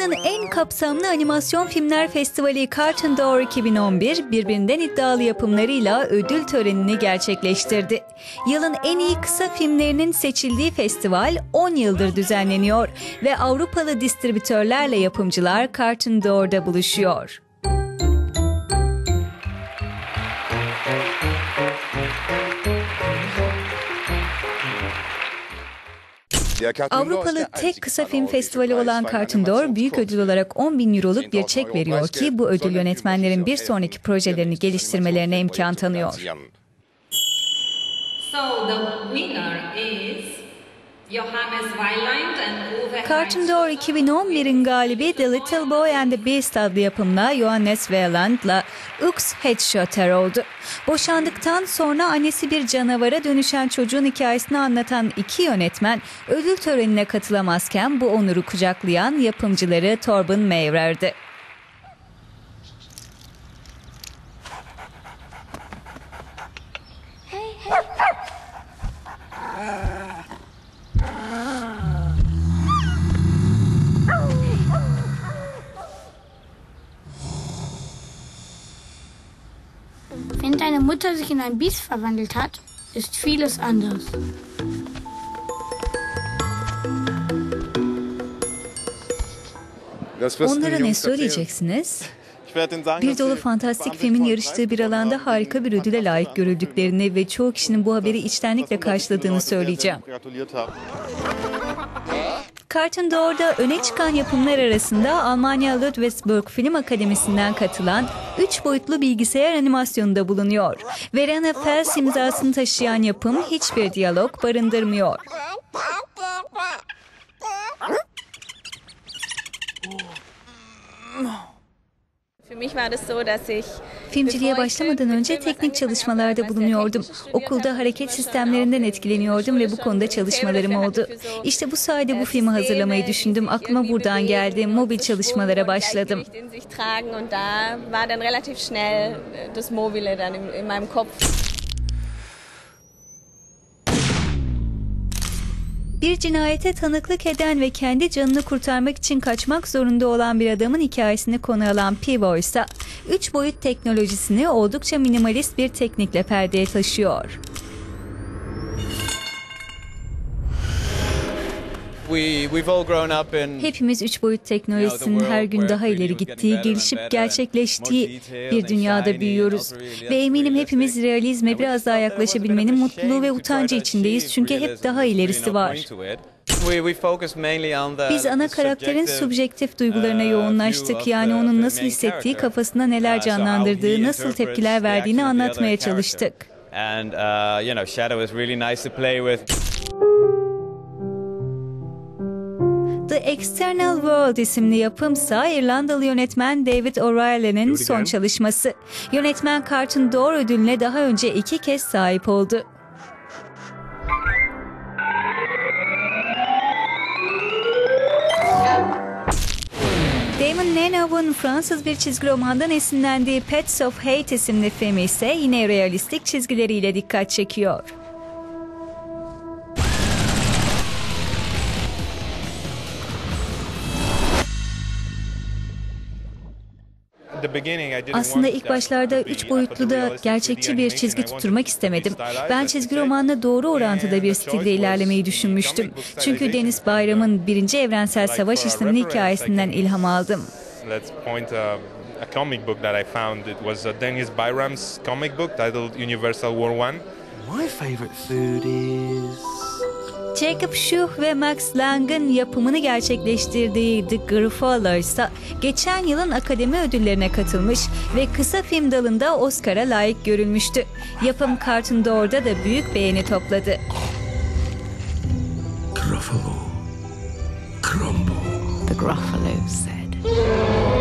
Dünyanın en kapsamlı animasyon filmler festivali Cartoon Door 2011 birbirinden iddialı yapımlarıyla ödül törenini gerçekleştirdi. Yılın en iyi kısa filmlerinin seçildiği festival 10 yıldır düzenleniyor ve Avrupalı distribütörlerle yapımcılar Cartoon Door'da buluşuyor. Avrupalı tek kısa film festivali olan Cartoon Door büyük ödül olarak 10 bin euroluk bir çek veriyor ki bu ödül yönetmenlerin bir sonraki projelerini geliştirmelerine imkan tanıyor. So the winner is Johannes Weiland and Uwe Cartoon Door 2011'in galibi The Little Boy and the Beast adlı yapımla Johannes Weiland'la Ux Headshotter oldu. Boşandıktan sonra annesi bir canavara dönüşen çocuğun hikayesini anlatan iki yönetmen ödül törenine katılamazken bu onuru kucaklayan yapımcıları Torben Mayrer'di. Wenn Mutter sich in ein Biest verwandelt hat, ist vieles anders. Onlara ne söyleyeceksiniz? Bir dolu fantastik filmin yarıştığı bir alanda harika bir ödüle layık görüldüklerini ve çoğu kişinin bu haberi içtenlikle karşıladığını söyleyeceğim. Cartoon Door'da öne çıkan yapımlar arasında Almanya Ludwigsburg Film Akademisi'nden katılan 3 boyutlu bilgisayar animasyonu da bulunuyor. Verena Fels imzasını taşıyan yapım hiçbir diyalog barındırmıyor. Für mich war das so, dass ich Filmciliğe başlamadan önce teknik çalışmalarda bulunuyordum. Okulda hareket sistemlerinden etkileniyordum ve bu konuda çalışmalarım oldu. İşte bu sayede bu filmi hazırlamayı düşündüm. Aklıma buradan geldi. Mobil çalışmalara başladım. und da war dann relativ schnell das Mobile dann in meinem Kopf. Bir cinayete tanıklık eden ve kendi canını kurtarmak için kaçmak zorunda olan bir adamın hikayesini konu alan Pivo ise 3 boyut teknolojisini oldukça minimalist bir teknikle perdeye taşıyor. Hepimiz 3 boyut teknolojisinin her gün daha ileri gittiği, gelişip gerçekleştiği bir dünyada büyüyoruz. Ve eminim hepimiz realizme biraz daha yaklaşabilmenin mutluluğu ve utancı içindeyiz çünkü hep daha ilerisi var. Biz ana karakterin subjektif duygularına yoğunlaştık. Yani onun nasıl hissettiği, kafasında neler canlandırdığı, nasıl tepkiler verdiğini anlatmaya çalıştık. And uh, you know, Shadow is really nice to play with. The External World isimli yapımsa İrlandalı yönetmen David O'Reilly'nin son çalışması. Yönetmen Cartoon Door ödülüne daha önce iki kez sahip oldu. Damon Nenow'un Fransız bir çizgi romandan esinlendiği Pets of Hate isimli filmi ise yine realistik çizgileriyle dikkat çekiyor. Aslında ilk başlarda üç boyutlu da gerçekçi bir çizgi tutturmak istemedim. Ben çizgi romanla doğru orantıda bir stilde ilerlemeyi düşünmüştüm. Çünkü Deniz Bayram'ın birinci evrensel savaş isminin hikayesinden ilham aldım. Let's point a comic book that I found. It was uh, Dennis Byram's comic book titled Universal War One. My favorite food is. Jacob Schuch ve Max Lang'ın yapımını gerçekleştirdiği The Griffola ise geçen yılın akademi ödüllerine katılmış ve kısa film dalında Oscar'a layık görülmüştü. Yapım Cartoon Door'da da büyük beğeni topladı. Gruffalo. Crumble. The Gruffalo said.